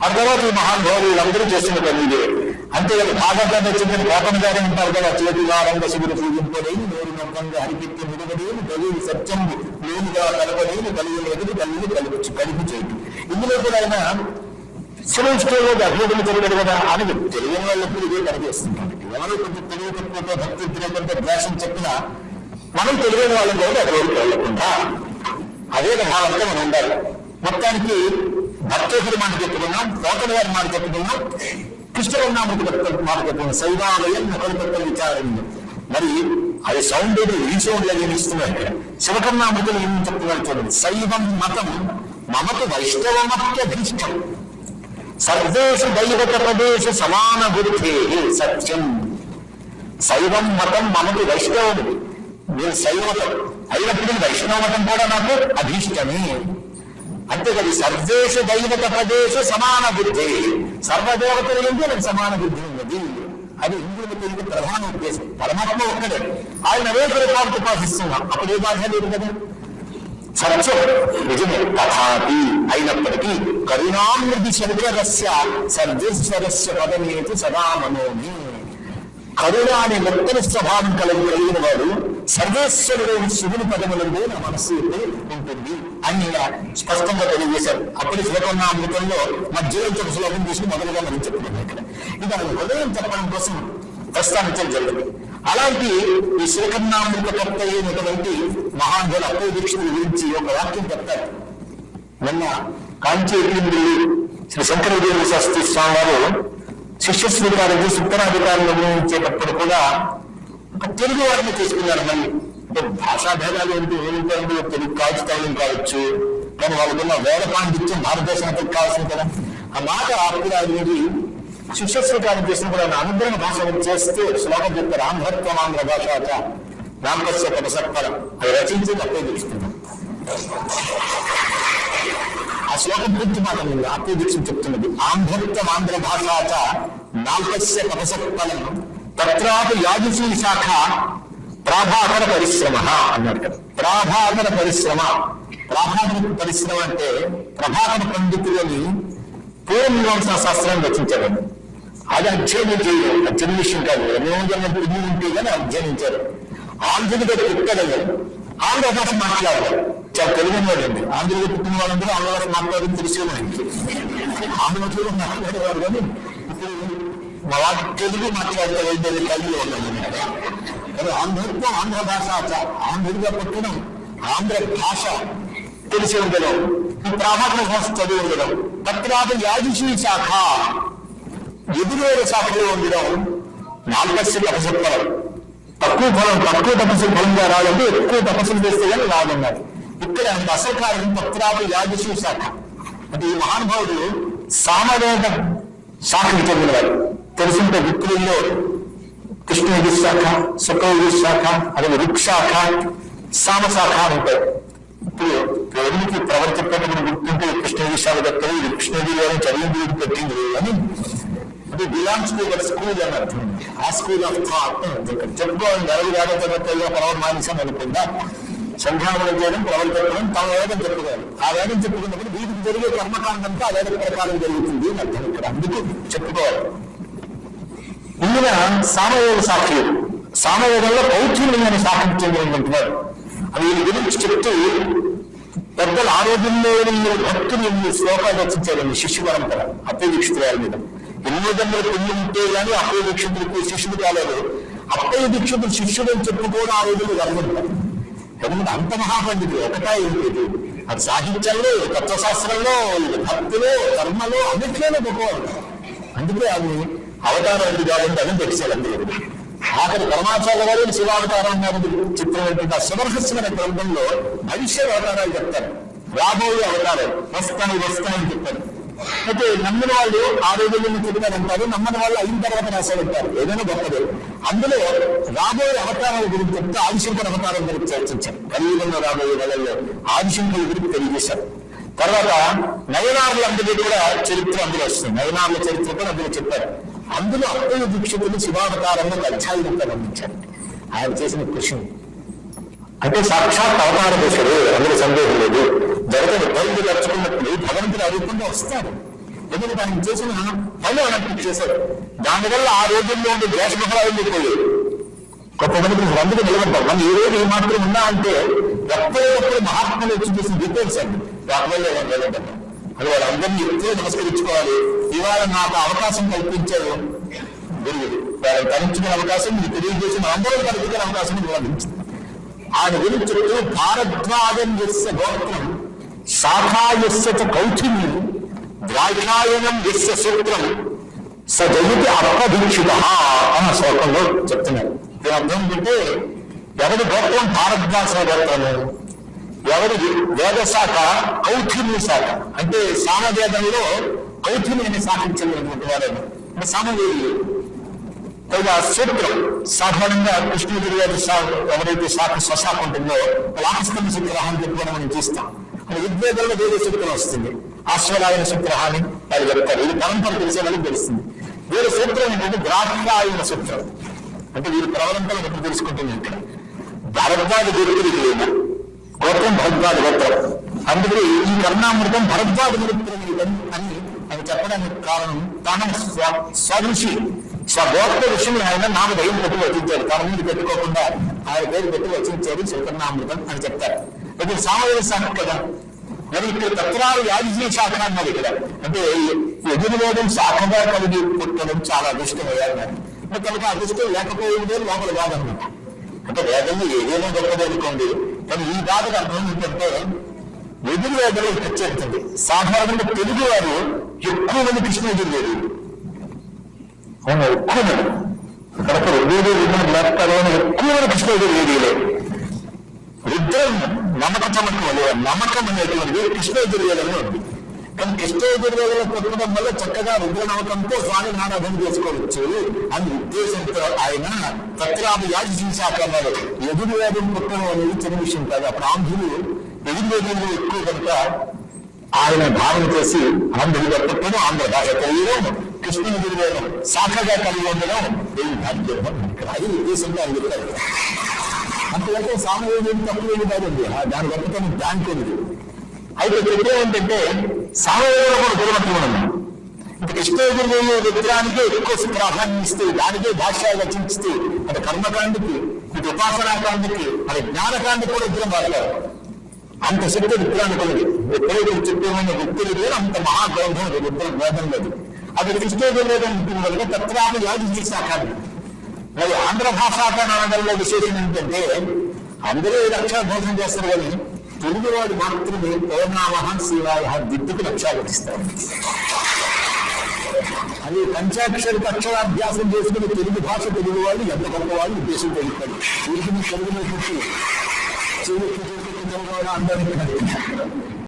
ఆ తర్వాత ఈ మహానుభావులు వీళ్ళందరూ చేసిన పని ఇదే. అంతేకాదు భాగవతాన్ని చెందిన కోపం గారు ఉంటారు కదా చేతి వారంగ శిబిర పూజింపలేని నోరు నొక్కంగా హరిపెట్టి నిలబడేని కలిగి సత్యం లేనిగా కలపలేని కలిగి ఎదురు కలిగి కలిపి కలిపి చేయటం. ఇందులో కూడా ఆయన సెలవుకోలేదు అభివృద్ధి తెలియదు కదా అని తెలియని వాళ్ళు ఎప్పుడు ఇదే కనిపిస్తుంది. ఎవరో కొంచెం తెలివి తక్కువతో భక్తి తెలియకుండా ద్వేషం చెప్పినా మనం తెలియని వాళ్ళని కూడా అభివృద్ధి వెళ్ళకుండా. అదే భావంతో మనం ఉండాలి. మొత్తానికి భక్తేశ్వరి మాట చెప్పుకున్నాం పోతల గారి మాట చెప్పుకున్నాం కృష్ణవర్ణామృతి మాట చెప్పుకున్నాం శైవాలయం ముఖలిపత్ర విచారం మరి అది సౌండ్ ఈ సౌండ్ ఇస్తున్నారు ఇక్కడ? శివకర్ణామృతులు ఏం చెప్తున్నారు చూడండి. శైవం మతం మమకు వైష్ణవమత్యభీష్టం సర్వేషు దైవత ప్రదేశ సమాన గురుతే సత్యం. శైవం మతం మనకు వైష్ణవుడు నేను శైవతం అయినప్పుడు వైష్ణవ మతం కూడా నాకు అభీష్టమే. అంతేకాదు సర్వేషు దైవత ప్రదేశు సమాన బుద్ధి. సర్వదేవతలు ఏంటి నాకు సమాన బుద్ధి ఉన్నది. అది హిందువుల తెలుగు ప్రధాన ఉద్దేశం. పరమాత్మ ఒక్కడే. ఆయన అనేక రూపాలకు ఉపాసిస్తున్నాం. అప్పుడు ఏ బాధ లేదు కదా? సత్యం. నిజమే. తథాపి అయినప్పటికీ కరుణామృతి శరీరస్య సర్వేశ్వరస్య పదమేతి సదా మనోమి. కరుణ అనే మెత్తని స్వభావం కలిగి కలిగిన వాడు సర్వేశ్వరుడైన శివుని పదములందు నా మనస్సు ఉంటుంది అని స్పష్టంగా తెలియజేశారు. అప్పుడు శివకర్ణామృతంలో మధ్యలో చెప్పు శ్లోకం తీసుకుని మొదలుగా మనం చెప్పుకున్నాం ఇక్కడ. ఇది ఆయన హృదయం చెప్పడం కోసం ప్రస్తావించడం జరిగింది. అలాంటి ఈ శివకర్ణామృతకర్త అయినటువంటి మహానుభుల అప్పయ్య దీక్షితుల గురించి ఒక వాక్యం చెప్తారు. నిన్న కాంచి శ్రీ శంకరదేవ శాస్త్రి స్వామి వారు శిష్య స్వీకారం చేసి ఉత్తరాధికారులు నిర్ణయించేటప్పుడు కూడా ఒక తెలుగు వారిని తీసుకున్నారు మళ్ళీ. అంటే భాషా భేదాలు ఏంటి? ఏమిటంటే తెలుగు కావచ్చు తమిళం కావచ్చు. కానీ వాళ్ళకున్న వేద పాండిత్యం భారతదేశానికి కావాల్సింది కదా. ఆ మాట అప్పుడు అనేది శిష్య స్వీకారం చేసినప్పుడు ఆయన అనుగ్రహ భాష చేస్తే శ్లోకం చెప్తారు ఆంధ్రత్వం ఆంధ్ర భాష రామకస్య తపసత్పరం అది రచించి అప్పుడే తెలుసుకున్నాం ఆ శ్లోకం పూర్తి మాట ఉంది. ఆత్మీయ దీక్ష చెప్తున్నది. ఆంధ్రత్వం ఆంధ్ర భాషాత నాల్కస్య తపసత్ఫలం తత్రాపి యాజుషీ శాఖ ప్రాభాకర పరిశ్రమ అన్నాడు కదా. ప్రాభాకర పరిశ్రమ. ప్రాభాకర పరిశ్రమ అంటే ప్రభాకర పండితులని పూర్వమీమాంసా శాస్త్రాన్ని రచించారండి అది అధ్యయనం చేయడం. అధ్యయన విషయం కాదు. ఎన్నో పుణ్యం ఉంటే కానీ అధ్యయనించారు ఆంధ్రుడిగా పుట్టలేదు ఆంధ్ర భాష మాట్లాడారు చాలా తెలుగు వాడండి ఆంధ్రలో పుట్టిన వాళ్ళందరూ ఆంధ్ర భాష మాట్లాడడం తెలిసే మనకి మాట్లాడేవారు కానీ ఇప్పుడు మా తెలుగు మాట్లాడతారు ఐదు కలిగి ఉన్నాము కానీ ఆంధ్రత్వం ఆంధ్ర భాష ఆంధ్రుడిగా పుట్టడం ఆంధ్ర భాష తెలిసి ఉండడం ఈ భాష చదివి ఉండడం తత్రాత యాజుషీ శాఖ ఎదురేడు శాఖలో ఉండడం నాలుగస్య తపసత్వరం తక్కువ ఫలం తక్కువ తపస్సు ఫలంగా రావాలంటే ఎక్కువ తపస్సులు చేస్తే కానీ రాదన్నారు ఇక్కడ అసలు కారణం తత్రాత యాజుషీ శాఖ అంటే ఈ మహానుభావుడు సామవేద శాఖకు చెందినవాడు తెలుసుంటే విక్రుల్లో కృష్ణయుడి శాఖ సుఖయుడి శాఖ అలాగే రుక్షాఖ సామశాఖ అని ఉంటాయి. ఇప్పుడు దేవునికి ప్రవర్తింపడం గుర్తుంటే కృష్ణయుడి శాఖ దక్కలు ఇది కృష్ణయుడి గారు చదివింది పెట్టింది అని. అది బిలాంగ్స్ టు దట్ స్కూల్ అని అర్థం. ఆ స్కూల్ ఆఫ్ థాట్. చెప్పుకోవాలి ఎవరు వేద జగత్తుగా పరవర్ మానేశాం అనుకుందా సంధ్యావనం చేయడం ప్రవర్తించడం తమ వేదం చెప్పుకోవాలి ఆ వేదం చెప్పుకున్నప్పుడు వీటికి జరిగే కర్మకాండంతో ఆ వేద ప్రకారం జరుగుతుంది అని అర్థం ఇక్కడ. అందుకు చెప్పుకోవాలి. ముందుగా సామవేద సాక్షులు. సామవేదంలో పౌత్రులు సాక్షి చెందినటువంటి అవి గురించి చెప్తూ పెద్దలు ఆరోగ్యంలో భక్తులు ఎన్ని శ్లోకాలు రచించారండి శిష్యు పరంపర అప్పయ వారి మీద. ఎన్నో జన్మల పుణ్యం ఉంటే గానీ అప్పయ దీక్షితులకు శిష్యుడు కాలేదు అప్పయ దీక్షితులు శిష్యుడు అని చెప్పుకోవడం ఆ రోజులు ఎందుకంటే అంత మహాపండితులు ఒకటా ఏంటి? అది సాహిత్యంలో తత్వశాస్త్రంలో భక్తిలో కర్మలో అన్నిట్లోనే గొప్పవాడు. అందుకే అవి అవతారాలు ఉంది కాబట్టి అని తెలిసారు అందులో. ఆఖరి పరమాచార్య గారు శివావతారం అన్నారు చిత్రం ఏంటంటే ఆ శివరహస్యమైన గ్రంథంలో భవిష్యత్ అవతారాలు చెప్తారు. రాబోయే అవతారాలు వస్తాయి వస్తాయని చెప్తారు. అయితే నమ్మిన వాళ్ళు ఆ రోజుల్లో చెప్పినారంటారు నమ్మని వాళ్ళు అయిన తర్వాత రాశారంటారు ఏదైనా గొప్పది. అందులో రాబోయే అవతారాల గురించి చెప్తే ఆదిశంకర్ అవతారం గురించి చర్చించారు. కలియుగంలో రాబోయే వాళ్ళలో ఆదిశంకర్ గురించి తెలియజేశారు. తర్వాత నయనార్ల అందరి కూడా చరిత్ర అందులో వస్తుంది. నయనార్ల చరిత్ర కూడా అందులో చెప్పారు. అందులో అప్పయ్య దీక్షితులు శివావతారంలో ఒక అధ్యాయం అందించారు ఆయన చేసిన కృషి అంటే సాక్షాత్ అవతార దశలు అందులో సందేహం లేదు. జగతను బయలు నడుచుకున్నప్పుడు భగవంతుడు అడుగుకుండా వస్తాడు. ఎందుకంటే ఆయన చేసిన పనులు వెనక్కి చేశారు దానివల్ల ఆ రోజుల్లో ఉండే దేశమహారాజు పోయాయి కొంతమంది మంది అందుకు నిలబడతారు మనం ఈ రోజు ఈ మాత్రం ఉన్నా అంటే ఎప్పటికప్పుడు మహాత్ములు వచ్చి చేసిన డీటెయిల్స్ అండి. వాటి వల్ల అది వాళ్ళందరినీ ఎక్కువ నమస్కరించుకోవాలి. ఇవాళ నాకు అవకాశం కల్పించారు గురువులు వాళ్ళని తరించుకునే అవకాశం మీకు తెలియజేసిన అందరూ తరించుకునే అవకాశం కూడా లభించింది ఆయన గురించి చెప్తూ భారద్వాజం యస్య గోత్రం శాఖాయస్య చ కౌఠిన్యం ద్రాక్షాయనం యస్య సూత్రం స జయతి అప్పదీక్షిత అన్న శ్లోకంలో చెప్తున్నారు. దీని అర్థం ఏంటంటే ఎవరి గోత్రం భారద్వాస గోత్రము ఎవరి వేద శాఖ కౌఠిన్య శాఖ అంటే సామవేదంలో కౌఠిన్య అనే శాఖకు చెందినటువంటి వారేమో అంటే సామవేది. పైగా సూత్రం సాధారణంగా కృష్ణగిరి గారి ఎవరైతే శాఖ స్వశాఖ ఉంటుందో లాకస్తంభ సూత్రహాన్ని చెప్పుకొని మనం చూస్తాం. అది ఋగ్వేదంలో వేరే సూత్రం వస్తుంది. ఆశ్వరాయన సూత్రహాన్ని వాళ్ళు చెప్తారు ఇది పరంపర తెలిసే వాళ్ళకి తెలుస్తుంది. వేరే సూత్రం ఏంటంటే ద్రాక్షాయన సూత్రం అంటే వీరి ప్రవలంతలు ఎప్పుడు తెలుసుకుంటుంది ఇక్కడ? భరద్వాజ గురుకుడికి లేదు. గోత్రం భరద్వాజ గోత్రం అందుకే ఈ కర్ణామృతం భరద్వాజ గురుత్రం అని అని చెప్పడానికి కారణం తన స్వ- స్వదృషి స్వగోత్ర విషయంలో ఆయన నామ దయ్యం పెట్టి వచ్చించారు తన ముందు పెట్టుకోకుండా ఆయన పేరు పెట్టి వచ్చించారు శ్రీకర్ణామృతం అని చెప్తారు. ఇది సామవేద శాఖ కదా. మరి ఇక్కడ తత్రాలు యాజీ శాఖ అన్నారు ఇక్కడ అంటే ఎదురువేదం శాఖగా కలిగి పుట్టడం చాలా అదృష్టమయ్యారు మరి కనుక అదృష్టం లేకపోయిందే లోపల కాదన్నమాట. అంటే వేదంలో ఏదైనా గొప్పది అనుకోండి కానీ ఈ బాధకు అర్థం ఏంటంటే ఎదురువేదలు వేదనలు సాధారణంగా తెలుగు వారు ఎక్కువ మంది కృష్ణ ఎదురువేది అవును ఎక్కువ మంది కనుక రెండేది విన్నారు లేకపోతే ఎక్కువ మంది కృష్ణ ఎదురువేదిలే రుద్రం నమ్మకం వల్ల నమ్మకం అనేటువంటిది కృష్ణ ఎదురువేదంలో ఉంది కానీ కృష్ణ ఎదురువేదలో పెట్టడం వల్ల చక్కగా రుద్ర నమ్మకంతో స్వామి ఆరాధన చేసుకోవచ్చు అని ఉద్దేశంతో ఆయన తత్రాభ యాజి చూశాక అన్నారు ఎదురువేదం పుట్టడం అనేది చిన్న విషయం కాదు అప్పుడు ఆంధ్రులు ఎదురువేదంలో ఎక్కువ కనుక ఆయన భావన చేసి ఆంధ్రులుగా పుట్టడం ఆంధ్ర భాష తెలియడం కృష్ణ ఎదురువేదం శాఖగా కలిగి ఉండడం ఏం భాగ్యం ఇక్కడ అది ఉద్దేశంగా ఆయన చెప్పారు అంతకంటే సామవేదం తక్కువ కాదండి. దాని గొప్పతనం బ్యాంక్ ఉంది. అయితే ఇక్కడ ఏంటంటే సామాన్యంలో కూడా గుణమత్వం ఉంది. ఇంకా కృష్ణయజుర్వేద ఎక్కువ ప్రాధాన్యం ఇస్తే దానికే భాష్యాలు రచించితే అటు కర్మకాండకి ఇటు ఉపాసనాకాండకి అది జ్ఞానకాండకి కూడా విగ్రహం వాడతారు. అంత శక్తి విగ్రహానికి ఉంది. ఎప్పుడైతే చెప్పేమన్న వ్యక్తులు లేదు అంత మహాగ్రంథం విగ్రహం వేదం లేదు. అది కృష్ణయజుర్వేదం ఉంటుంది యాది చేశాక మరి ఆంధ్ర భాషాకరణలో విశేషం ఏంటంటే అందరూ ఏడు భోజనం చేస్తారు కానీ తెలుగువాడు మాత్రమే ఓనామహం శివాయ దిద్దుకు లక్ష్యాలు అది పంచాక్షర అక్షరాభ్యాసం చేసుకుని తెలుగు భాష తెలుగు వాళ్ళు ఎంత గొప్ప వాళ్ళు ఉద్దేశం తెలుపుతారు వీరికి తెలుగులో పుట్టి తెలుగు అందరికీ